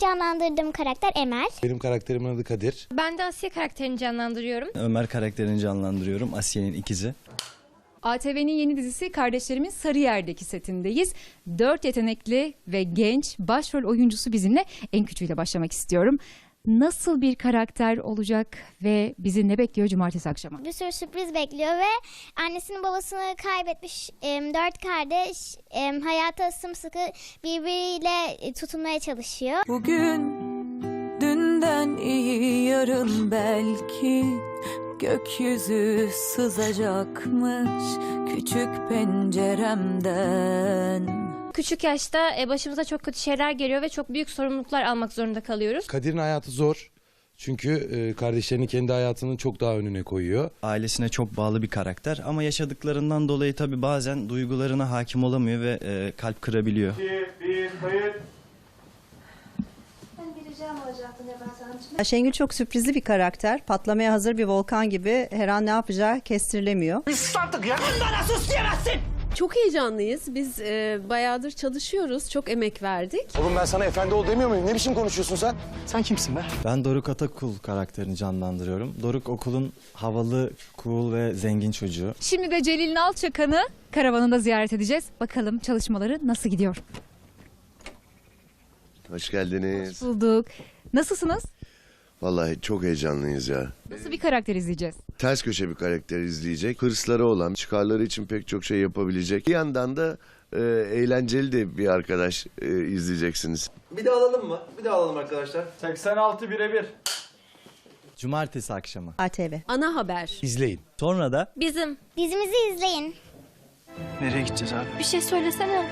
canlandırdığım karakter Emel. Benim karakterimin adı Kadir. Ben de Asya karakterini canlandırıyorum. Ömer karakterini canlandırıyorum. Asiye'nin ikizi. ATV'nin yeni dizisi Kardeşlerimin Sarıyer'deki setindeyiz. Dört yetenekli ve genç başrol oyuncusu bizimle en küçüğüyle başlamak istiyorum. Nasıl bir karakter olacak ve bizi ne bekliyor cumartesi akşamı? Bir sürü sürpriz bekliyor ve annesini babasını kaybetmiş em, dört kardeş em, hayata sımsıkı birbiriyle e, tutunmaya çalışıyor. Bugün dünden iyi yarın belki gökyüzü sızacakmış küçük penceremden. Küçük yaşta e, başımıza çok kötü şeyler geliyor ve çok büyük sorumluluklar almak zorunda kalıyoruz. Kadir'in hayatı zor. Çünkü e, kardeşlerinin kendi hayatının çok daha önüne koyuyor. Ailesine çok bağlı bir karakter ama yaşadıklarından dolayı tabii bazen duygularına hakim olamıyor ve e, kalp kırabiliyor. Şengül çok sürprizli bir karakter. Patlamaya hazır bir volkan gibi her an ne yapacağı kestirilemiyor. Çok heyecanlıyız. Biz e, bayağıdır çalışıyoruz. Çok emek verdik. Oğlum ben sana efendi ol demiyor muyum? Ne biçim konuşuyorsun sen? Sen kimsin be? Ben Doruk Atakul karakterini canlandırıyorum. Doruk okulun havalı, cool ve zengin çocuğu. Şimdi de Celil Nalçakan'ı karavanında ziyaret edeceğiz. Bakalım çalışmaları nasıl gidiyor? Hoş geldiniz. Bulduk. Nasılsınız? Vallahi çok heyecanlıyız ya. Nasıl bir karakter izleyeceğiz? Ters köşe bir karakter izleyecek. Hırsları olan, çıkarları için pek çok şey yapabilecek. Bir yandan da e, eğlenceli de bir arkadaş e, izleyeceksiniz. Bir de alalım mı? Bir de alalım arkadaşlar. 86 birebir. Cumartesi akşamı. ATV. Ana haber. İzleyin. Sonra da Bizim. Dizimizi izleyin. Nereye gideceğiz abi? Bir şey söylesene.